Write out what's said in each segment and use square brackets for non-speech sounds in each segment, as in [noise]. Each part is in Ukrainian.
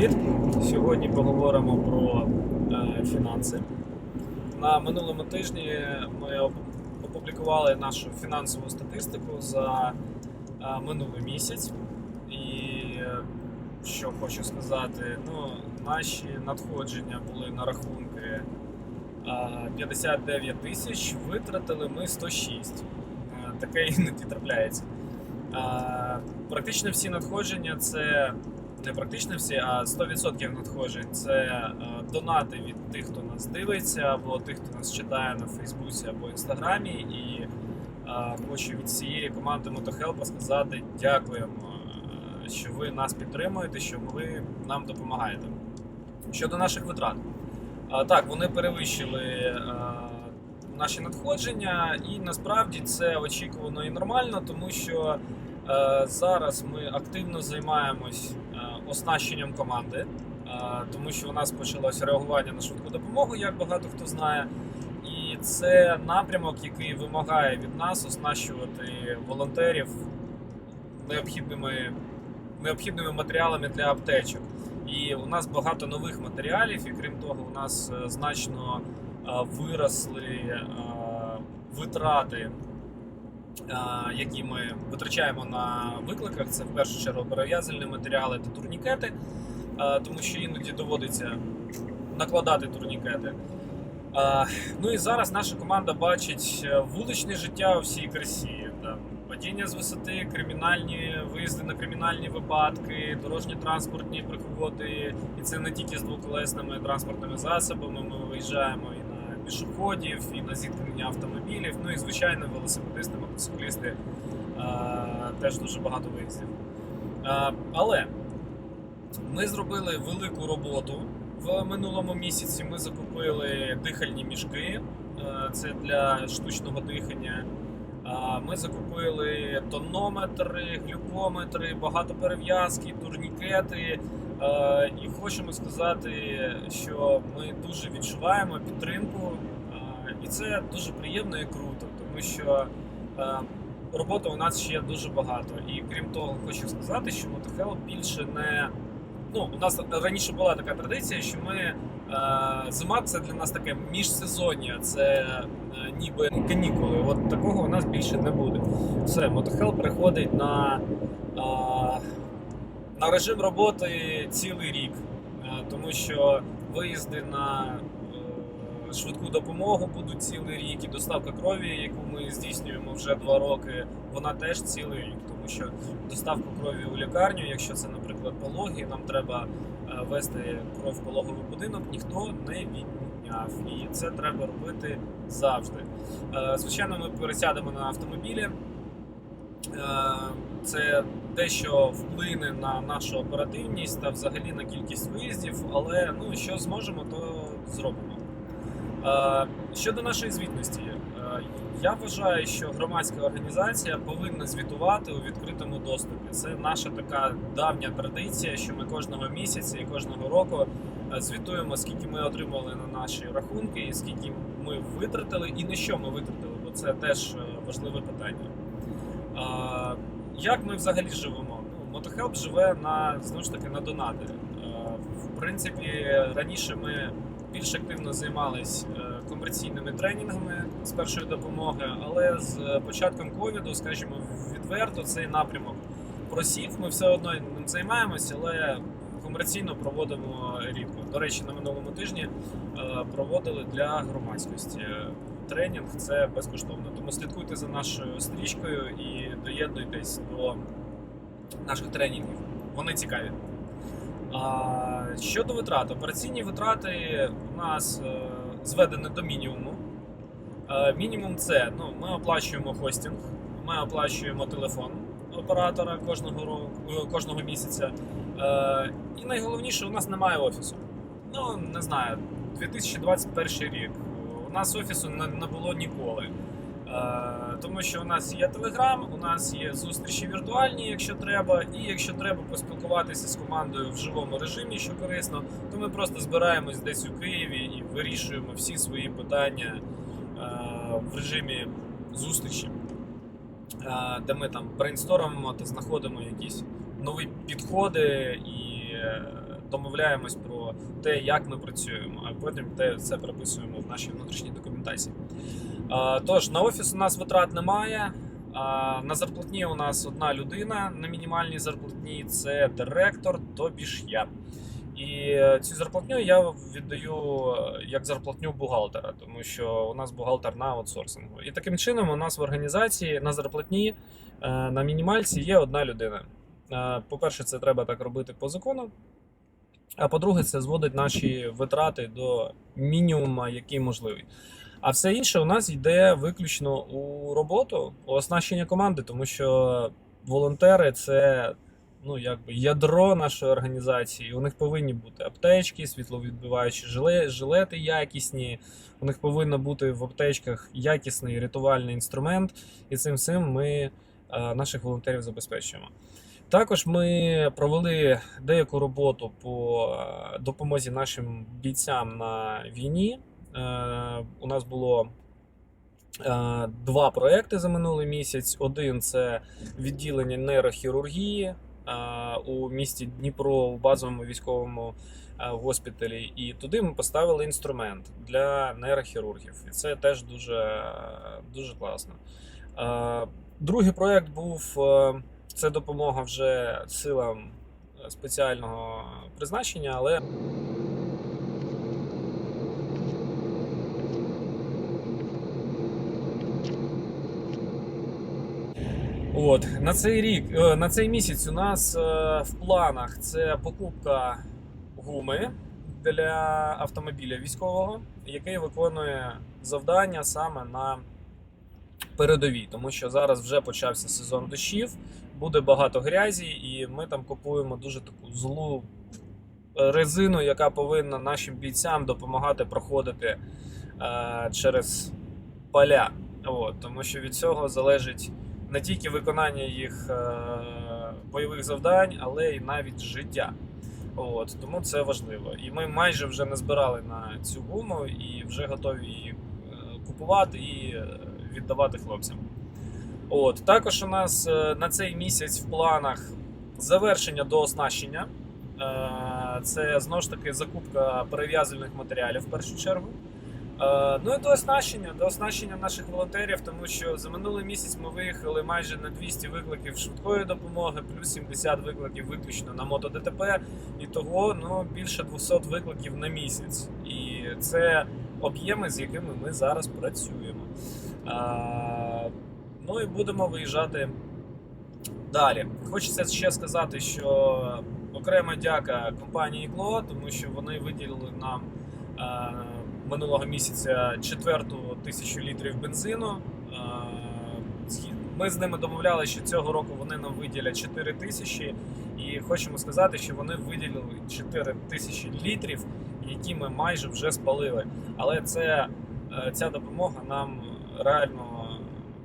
привіт! Сьогодні поговоримо про е, фінанси. На минулому тижні ми опублікували нашу фінансову статистику за е, минулий місяць. І е, що хочу сказати, ну, наші надходження були на рахунки е, 59 тисяч, витратили ми 106. Е, Таке [laughs] іноді трапляється. Е, Практично всі надходження це не практично всі, а 100% надходжень це е, донати від тих, хто нас дивиться, або тих, хто нас читає на Фейсбуці або Інстаграмі. І е, хочу від цієї команди MotoHelp сказати дякуємо, е, що ви нас підтримуєте, що ви нам допомагаєте. Щодо наших витрат, так, вони перевищили. Наші надходження, і насправді це очікувано і нормально, тому що Е, Зараз ми активно займаємось оснащенням команди, е, тому що у нас почалося реагування на швидку допомогу, як багато хто знає. І це напрямок, який вимагає від нас оснащувати волонтерів необхідними, необхідними матеріалами для аптечок. І у нас багато нових матеріалів, і крім того, у нас е, значно е, виросли витрати які ми витрачаємо на викликах, це в першу чергу перев'язальні матеріали та турнікети, тому що іноді доводиться накладати турнікети. Ну і зараз наша команда бачить е, вуличне життя у всій красі. Падіння з висоти, кримінальні виїзди на кримінальні випадки, дорожні транспортні пригоди. І це не тільки з двоколесними транспортними засобами. Ми виїжджаємо пішоходів, і на зіткнення автомобілів. Ну і звичайно, велосипедисти, мотоциклісти е, теж дуже багато виїздів. Е, але ми зробили велику роботу в минулому місяці. Ми закупили дихальні мішки. е, Це для штучного дихання. Ми закупили тонометри, глюкометри, багато перев'язки, турнікети. Е, І хочемо сказати, що ми дуже відчуваємо підтримку, е, і це дуже приємно і круто, тому що е, роботи у нас ще дуже багато. І крім того, хочу сказати, що мотохел більше не. Ну, у нас раніше була така традиція, що ми зима це для нас таке міжсезоння, це ніби канікули. От такого у нас більше не буде. Все, мотохел переходить на, на режим роботи цілий рік, е, тому що виїзди на е, швидку допомогу будуть цілий рік, і доставка крові, яку ми здійснюємо вже два роки, вона теж цілий рік, тому що доставку крові у лікарню, якщо це, наприклад, пологи, нам треба е, вести кров в пологовий будинок, ніхто не відміняв. І це треба робити завжди. Звичайно, ми пересядемо на автомобілі. Це дещо вплине на нашу оперативність та взагалі на кількість виїздів, але ну, що зможемо, то зробимо. Е, Щодо нашої звітності, е, я вважаю, що громадська організація повинна звітувати у відкритому доступі. Це наша така давня традиція, що ми кожного місяця і кожного року е, звітуємо, скільки ми отримали на наші рахунки, і скільки ми витратили, і на що ми витратили, бо це теж важливе питання. Е, Як ми взагалі живемо? Ну, Мотохелп живе на знову ж таки на донати. Е, В принципі, раніше ми більш активно займались е, комерційними тренінгами з першої допомоги, але з початком ковіду, скажімо, відверто цей напрямок просів. Ми все одно ним займаємося, але комерційно проводимо рідко. До речі, на минулому тижні е, проводили для громадськості тренінг. Це безкоштовно. Тому слідкуйте за нашою стрічкою і доєднуйтесь до наших тренінгів. Вони цікаві. А, щодо витрат, операційні витрати у нас е, зведені до мінімуму. Е, мінімум це ну, ми оплачуємо хостинг, ми оплачуємо телефон оператора кожного року, е, кожного місяця. І найголовніше, у нас немає офісу. Ну, не знаю, 2021 рік. У нас офісу не, було ніколи. Е, тому що у нас є Телеграм, у нас є зустрічі віртуальні, якщо треба, і якщо треба поспілкуватися з командою в живому режимі, що корисно, то ми просто збираємось десь у Києві і вирішуємо всі свої питання е, в режимі зустрічі, е, де ми там брейнстормимо та знаходимо якісь нові підходи і домовляємось про те, як ми працюємо, а потім те це прописуємо в нашій внутрішній документації. Тож на офіс у нас витрат немає. На зарплатні у нас одна людина на мінімальній зарплатні це директор, тобі ж я. І цю зарплатню я віддаю е, як зарплатню бухгалтера, тому що у нас бухгалтер на аутсорсингу. І таким чином у нас в організації на зарплатні е, на мінімальці є одна людина. Е, По-перше, це треба так робити по закону. А по-друге, це зводить наші витрати до мінімуму, який можливий. А все інше у нас йде виключно у роботу, у оснащення команди, тому що волонтери це ну, якби ядро нашої організації. У них повинні бути аптечки, світловідбиваючі жилети якісні. У них повинен бути в аптечках якісний рятувальний інструмент, і цим всім ми е, наших волонтерів забезпечуємо. Також ми провели деяку роботу по е, допомозі нашим бійцям на війні. Е, У нас було е, два проекти за минулий місяць. Один це відділення нейрохірургії у місті Дніпро у базовому військовому госпіталі. І туди ми поставили інструмент для нейрохірургів. І це теж дуже, дуже класно. Другий проект був це допомога вже силам спеціального призначення, але От на цей рік, е, на цей місяць у нас е, в планах це покупка гуми для автомобіля військового, який виконує завдання саме на передовій, тому що зараз вже почався сезон дощів, буде багато грязі, і ми там купуємо дуже таку злу е, резину, яка повинна нашим бійцям допомагати проходити е, через поля. От, тому що від цього залежить не тільки виконання їх е, бойових завдань, але й навіть життя. От, тому це важливо. І ми майже вже не збирали на цю гуму і вже готові її е, купувати і е, віддавати хлопцям. От, також у нас е, на цей місяць в планах завершення до оснащення. Е, Це знову ж таки закупка перев'язувальних матеріалів в першу чергу. Е, Ну і до оснащення, до оснащення наших волонтерів, тому що за минулий місяць ми виїхали майже на 200 викликів швидкої допомоги, плюс 70 викликів виключно на мото ДТП, і того ну, більше 200 викликів на місяць. І це об'єми, з якими ми зараз працюємо. Ну і будемо виїжджати далі. Хочеться ще сказати, що окрема дяка компанії Кло, тому що вони виділили нам е, минулого місяця четверту тисячу літрів бензину. Е, Ми з ними домовляли, що цього року вони нам виділять 4 тисячі, і хочемо сказати, що вони виділили 4 тисячі літрів, які ми майже вже спалили. Але це, е, ця допомога нам реально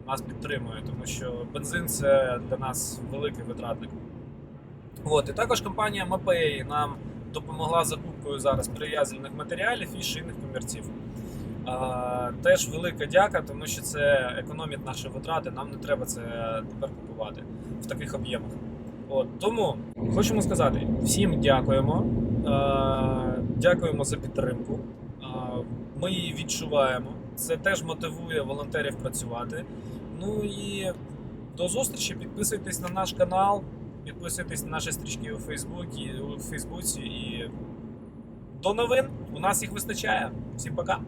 нас підтримує, тому що бензин це для нас великий витратник. От, і також компанія Mapei нам допомогла закупкою зараз прив'язаних матеріалів і шийних комірців. Теж велика дяка, тому що це економить наші витрати. Нам не треба це тепер купувати в таких об'ємах. От, тому хочемо сказати всім дякуємо. Е, дякуємо за підтримку. Ми її відчуваємо. Це теж мотивує волонтерів працювати. Ну і до зустрічі. Підписуйтесь на наш канал, підписуйтесь на наші стрічки у Фейсбуці, у Фейсбуці і до новин. У нас їх вистачає. Всім пока.